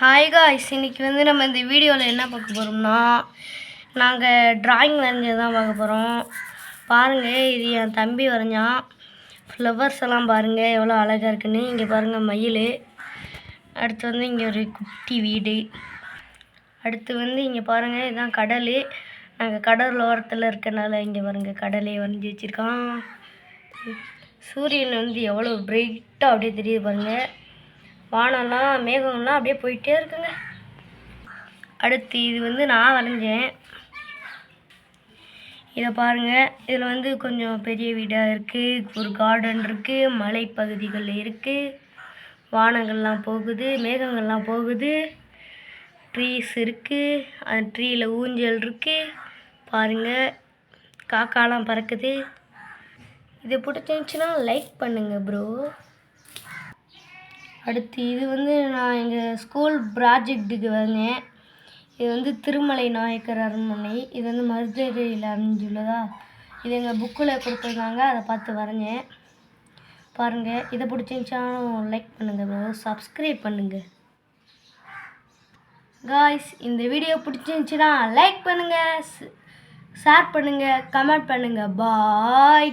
Hi guys இன்னைக்கு வந்து நம்ம இந்த வீடியோவில் என்ன பார்க்க போகிறோம்னா நாங்கள் டிராயிங் வரைஞ்சது தான் பார்க்க போகிறோம் பாருங்கள் இது என் தம்பி வரைஞ்சான் ஃப்ளவர்ஸ் எல்லாம் பாருங்கள் எவ்வளோ அழகாக இருக்குன்னு. இங்கே பாருங்கள் மயில். அடுத்து வந்து இங்கே ஒரு குட்டி வீடு. அடுத்து வந்து இங்கே பாருங்கள் இதுதான் கடல். நாங்கள் கடல் ஓரத்தில் இருக்கனால இங்கே பாருங்கள் கடலே வரைஞ்சி வச்சுருக்கான். சூரியன் வந்து எவ்வளோ பிரைட்டாக அப்படியே தெரியுது பாருங்கள் வானம்லாம் மேகம்லாம் அப்படியே போயிட்டே இருக்குங்க. அடுத்து இது வந்து நான் வரைஞ்சேன். இதை பாருங்கள் இதில் வந்து கொஞ்சம் பெரிய வீடாக இருக்குது ஒரு கார்டன் இருக்குது மலைப்பகுதிகள் இருக்குது வானங்கள்லாம் போகுது. மேகங்கள்லாம் போகுது. ட்ரீஸ் இருக்குது அந்த ட்ரீயில் ஊஞ்சல் இருக்குது பாருங்கள் காக்காலாம் பறக்குது. இது பிடிச்சிருந்துச்சின்னா லைக் பண்ணுங்கள் ப்ரோ அடுத்து இது வந்து நான் எங்கள் ஸ்கூல் ப்ராஜெக்ட்டுக்கு வந்தேன். இது வந்து திருமலை நாயக்கர் அரண்மனை. இது வந்து மதுரையில் அமைஞ்சுள்ளதா? இது எங்கள் புக்கில் கொடுத்துருந்தாங்க. அதை பார்த்து வரைஞ்சேன். பாருங்கள் இதை பிடிச்சிருந்துச்சாலும் லைக் பண்ணுங்கள் சப்ஸ்கிரைப் பண்ணுங்கள் காய்ஸ் இந்த வீடியோ பிடிச்சிருந்துச்சின்னா லைக் பண்ணுங்கள் ஷேர் பண்ணுங்கள் கமெண்ட் பண்ணுங்கள் பாய்